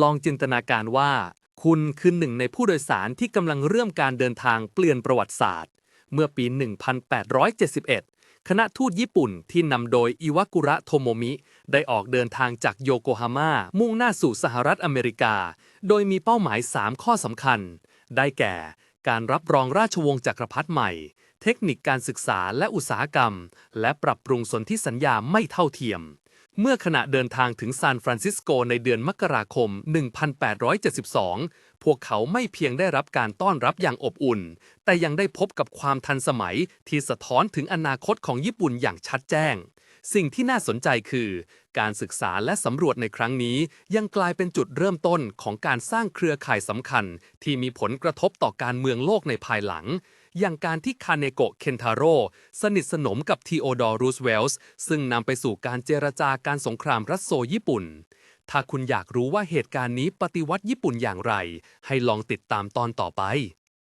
ลองจินตนาการว่า คุณคือหนึ่งในผู้โดยสารที่กำลังเริ่มการเดินทางเปลี่ยนประวัติศาสตร์ เมื่อปี 1871 คณะทูตญี่ปุ่นที่นำโดยอิวากุระโทโมมิ ได้ออกเดินทางจากโยโกฮาม่ามุ่งหน้าสู่สหรัฐอเมริกา โดยมีเป้าหมาย 3 ข้อสำคัญ ได้แก่ การรับรองราชวงศ์จักรพรรดิใหม่ เทคนิคการศึกษาและอุตสาหกรรม และปรับปรุงสนธิสัญญาไม่เท่าเทียม เมื่อขณะเดินทางถึงซานฟรานซิสโกในเดือนมกราคม 1872 พวกเขาไม่เพียงได้รับการต้อนรับอย่างอบอุ่น แต่ยังได้พบกับความทันสมัยที่สะท้อนถึงอนาคตของญี่ปุ่นอย่างชัดแจ้ง สิ่งที่น่าสนใจคือ การศึกษาและสำรวจในครั้งนี้ ยังกลายเป็นจุดเริ่มต้นของการสร้างเครือข่ายสำคัญ ที่มีผลกระทบต่อการเมืองโลกในภายหลัง อย่างการที่คาเนโกะเคนทาโร่สนิทสนมกับทีโอดอร์รูสเวลส์ซึ่งนำไปสู่การเจรจาการสงครามรัสโซญี่ปุ่น ถ้าคุณอยากรู้ว่าเหตุการณ์นี้ปฏิวัติญี่ปุ่นอย่างไร ให้ลองติดตามตอนต่อไป